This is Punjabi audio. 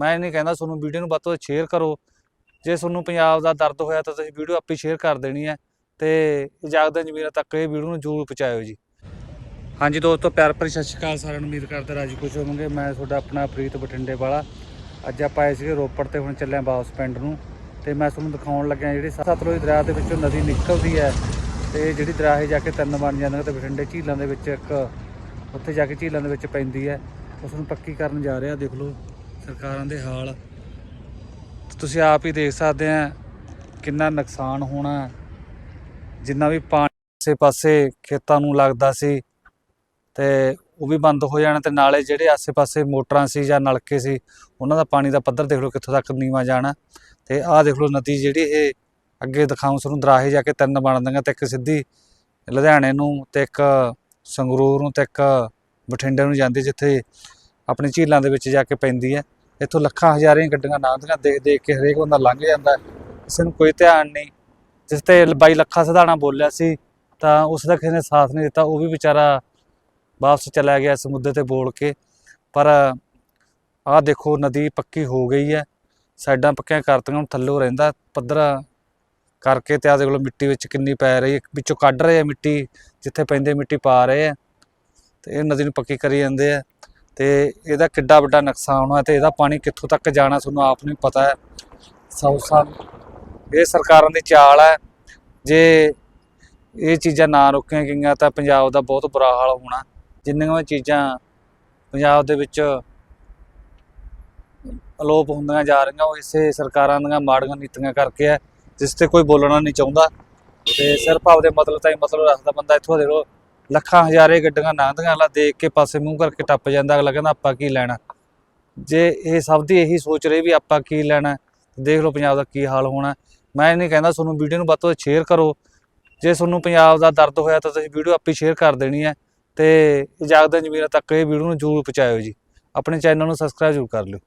ਮੈਂ ਨਹੀਂ ਕਹਿੰਦਾ ਤੁਹਾਨੂੰ ਵੀਡੀਓ ਨੂੰ ਵੱਧ ਤੋਂ ਵੱਧ ਸ਼ੇਅਰ ਕਰੋ। ਜੇ ਤੁਹਾਨੂੰ ਪੰਜਾਬ ਦਾ ਦਰਦ ਹੋਇਆ ਤਾਂ ਤੁਸੀਂ ਵੀਡੀਓ ਆਪੇ ਸ਼ੇਅਰ ਕਰ ਦੇਣੀ ਹੈ ਤੇ ਇਜਾਜ਼ਤ ਜ਼ਮੀਰਾਂ ਤੱਕ ਇਹ ਵੀਡੀਓ ਨੂੰ ਜ਼ਰੂਰ ਪਹੁੰਚਾਇਓ ਜੀ। ਹਾਂਜੀ ਦੋਸਤੋ, ਪਿਆਰ ਭਰੀ ਸਤਿ ਸ਼੍ਰੀ ਅਕਾਲ, ਸਾਰਿਆਂ ਨੂੰ ਉਮੀਦ ਕਰਦਾ ਰਾਜੀ ਖੁਸ਼ ਹੋਵੋਗੇ। ਮੈਂ ਤੁਹਾਡਾ ਆਪਣਾ ਪ੍ਰੀਤ ਬਠਿੰਡੇ ਵਾਲਾ। ਅੱਜ ਆਪਾਂ ਆਏ ਸੀਗੇ ਰੋਪੜ ਤੇ, ਹੁਣ ਚੱਲਿਆ ਵਾਪਸ ਪਿੰਡ ਨੂੰ। ਤੇ ਮੈਂ ਤੁਹਾਨੂੰ ਦਿਖਾਉਣ ਲੱਗਿਆ ਜਿਹੜੀ ਸਤਲੁਜ ਦਰਿਆ ਦੇ ਵਿੱਚੋਂ ਨਦੀ ਨਿਕਲਦੀ ਹੈ ਤੇ ਜਿਹੜੀ ਦਰਿਆ ਇਹ ਜਾ ਕੇ ਤਿੰਨ ਬਣ ਜਾਂਦੀਆਂ ਤੇ ਬਠਿੰਡੇ ਝੀਲਾਂ ਦੇ ਵਿੱਚ ਇੱਕ, ਉੱਥੇ ਜਾ ਕੇ ਝੀਲਾਂ ਦੇ ਵਿੱਚ ਪੈਂਦੀ ਹੈ। ਉਸ ਨੂੰ ਪੱਕੀ ਕਰਨ ਜਾ ਰਿਹਾ, ਦੇਖ ਲਓ। ਸਰਕਾਰਾਂ ਦੇ ਹਾਲ। ਤੁਸੀਂ ਆਪ ਹੀ ਦੇਖ ਸਕਦੇ ਆ ਕਿੰਨਾ ਨੁਕਸਾਨ ਹੋਣਾ ਜਿੰਨਾ ਵੀ ਪਾਣੀ ਆਸੇ ਪਾਸੇ ਖੇਤਾਂ ਨੂੰ ਲੱਗਦਾ ਸੀ ਤੇ ਉਹ ਵੀ ਬੰਦ ਹੋ ਜਾਣਾ ਤੇ ਨਾਲੇ ਜਿਹੜੇ ਆਸੇ-ਪਾਸੇ ਮੋਟਰਾਂ ਸੀ ਜਾਂ ਨਲਕੇ ਸੀ, ਉਹਨਾਂ ਦਾ ਪਾਣੀ ਦਾ ਪੱਧਰ ਦੇਖ ਲਓ ਕਿੱਥੋਂ ਤੱਕ ਨੀਵਾਂ ਜਾਣਾ। ਤੇ ਆਹ ਦੇਖ ਲਓ ਨਦੀ ਜਿਹੜੀ ਇਹ ਅੱਗੇ ਦਿਖਾਉਂ ਤੁਹਾਨੂੰ, ਦਰਾਹੇ ਜਾ ਕੇ ਤਿੰਨ ਬਣਦੀਆਂ ਤੇ ਇੱਕ ਸਿੱਧੀ ਲੁਧਿਆਣੇ ਨੂੰ ਤੇ ਇੱਕ ਸੰਗਰੂਰ ਨੂੰ ਤੇ ਇੱਕ ਬਠਿੰਡੇ ਨੂੰ ਜਾਂਦੀ ਜਿੱਥੇ ਆਪਣੀ ਝੀਲਾਂ ਦੇ ਵਿੱਚ ਜਾ ਕੇ ਪੈਂਦੀ ਹੈ। ਇੱਥੋਂ ਲੱਖਾਂ ਹਜ਼ਾਰਾਂ ਗੱਡੀਆਂ ਲੰਘਦੀਆਂ, ਦੇਖ ਦੇਖ ਕੇ ਹਰੇਕ ਬੰਦਾ ਲੰਘ ਜਾਂਦਾ। ਕਿਸੇ ਨੂੰ ਕੋਈ ਧਿਆਨ ਨਹੀਂ। ਜਿਸ ਤੇ ਬਾਈ ਲੱਖਾਂ ਸਿਧਾਣਾ ਬੋਲਿਆ ਸੀ, ਤਾਂ ਉਸ ਦਾ ਕਿਸੇ ਨੇ ਸਾਥ ਨਹੀਂ ਦਿੱਤਾ, ਉਹ ਵੀ ਵਿਚਾਰਾ ਵਾਪਸ ਚਲਾ ਗਿਆ ਇਸ ਮੁੱਦੇ ਤੇ ਬੋਲ ਕੇ। ਪਰ ਆਹ ਦੇਖੋ, ਨਦੀ ਪੱਕੀ ਹੋ ਗਈ ਹੈ। ਸਾਈਡਾਂ ਪੱਕੀਆਂ ਕਰਤੀਆਂ, ਹੁਣ ਥੱਲੋਂ ਰਹਿੰਦਾ। ਪੱਧਰਾ ਕਰਕੇ ਤੇ ਆ ਦੇਖ ਲਓ, ਮਿੱਟੀ ਵਿੱਚ ਕਿੰਨੀ ਪੈ ਰਹੀ ਹੈ। ਵਿੱਚੋਂ ਕੱਢ ਰਹੇ ਆ ਮਿੱਟੀ, ਜਿੱਥੇ ਪੈਂਦੇ ਮਿੱਟੀ ਪਾ ਰਹੇ ਆ। ਤੇ ਇਹ ਨਦੀ ਨੂੰ ਪੱਕੀ ਕਰੀ ਜਾਂਦੇ ਆ। ਤੇ ਇਹਦਾ ਕਿੱਡਾ ਵੱਡਾ ਨੁਕਸਾਨ ਹੋਇਆ ਤੇ ਇਹਦਾ ਪਾਣੀ ਕਿੱਥੋਂ ਤੱਕ ਜਾਣਾ ਤੁਹਾਨੂੰ ਆਪ ਨੂੰ ਹੀ ਪਤਾ ਹੈ। ਸੌ ਸਾਲ ਇਹ ਸਰਕਾਰਾਂ ਦੀ ਚਾਲ ਹੈ। ਜੇ ਇਹ ਚੀਜ਼ਾਂ ਨਾ ਰੋਕੀਆਂ ਗਈਆਂ ਤਾਂ ਪੰਜਾਬ ਦਾ ਬਹੁਤ ਬੁਰਾ ਹਾਲ ਹੋਣਾ। ਜਿੰਨੀਆਂ ਵੀ ਚੀਜ਼ਾਂ ਪੰਜਾਬ ਦੇ ਵਿੱਚ ਅਲੋਪ ਹੁੰਦੀਆਂ ਜਾ ਰਹੀਆਂ, ਉਹ ਇਸੇ ਸਰਕਾਰਾਂ ਦੀਆਂ ਮਾੜੀਆਂ ਨੀਤੀਆਂ ਕਰਕੇ ਹੈ, ਜਿਸ ਤੇ ਕੋਈ ਬੋਲਣਾ ਨਹੀਂ ਚਾਹੁੰਦਾ। ਤੇ ਸਿਰਫ ਆਪਦੇ ਮਤਲਬ ਤਾਂ ਹੀ ਮਤਲਬ ਰੱਖਦਾ ਬੰਦਾ, ਇੱਥੋਂ ਦੇ ਲੋ ਲੱਖਾਂ ਹਜ਼ਾਰੇ ਗੱਡੀਆਂ ਲੰਘਦੀਆਂ, ਅਗਲਾ ਦੇਖ ਕੇ ਪਾਸੇ ਮੂੰਹ ਕਰਕੇ ਟੱਪ ਜਾਂਦਾ, ਅਗਲਾ ਕਹਿੰਦਾ ਆਪਾਂ ਕੀ ਲੈਣਾ? ਜੇ ਇਹ ਸਭ ਦੀ ਇਹੀ ਸੋਚ ਰਹੇ ਵੀ ਆਪਾਂ ਕੀ ਲੈਣਾ, ਦੇਖ ਲਓ ਪੰਜਾਬ ਦਾ ਕੀ ਹਾਲ ਹੋਣਾ। ਮੈਂ ਨਹੀਂ ਕਹਿੰਦਾ ਤੁਹਾਨੂੰ ਵੀਡੀਓ ਨੂੰ ਵੱਧ ਤੋਂ ਵੱਧ ਸ਼ੇਅਰ ਕਰੋ। ਜੇ ਤੁਹਾਨੂੰ ਪੰਜਾਬ ਦਾ ਦਰਦ ਹੋਇਆ ਤਾਂ ਤੁਸੀਂ ਵੀਡੀਓ ਆਪੇ ਸ਼ੇਅਰ ਕਰ ਦੇਣੀ ਹੈ ਤੇ ਇਜਾਜ਼ਤ ਜ਼ਮੀਰਾਂ ਤੱਕ ਇਹ ਵੀਡੀਓ ਨੂੰ ਜ਼ਰੂਰ ਪਹੁੰਚਾਇਓ ਜੀ। ਆਪਣੇ ਚੈਨਲ ਨੂੰ ਸਬਸਕ੍ਰਾਈਬ ਜ਼ਰੂਰ ਕਰ ਲਿਓ।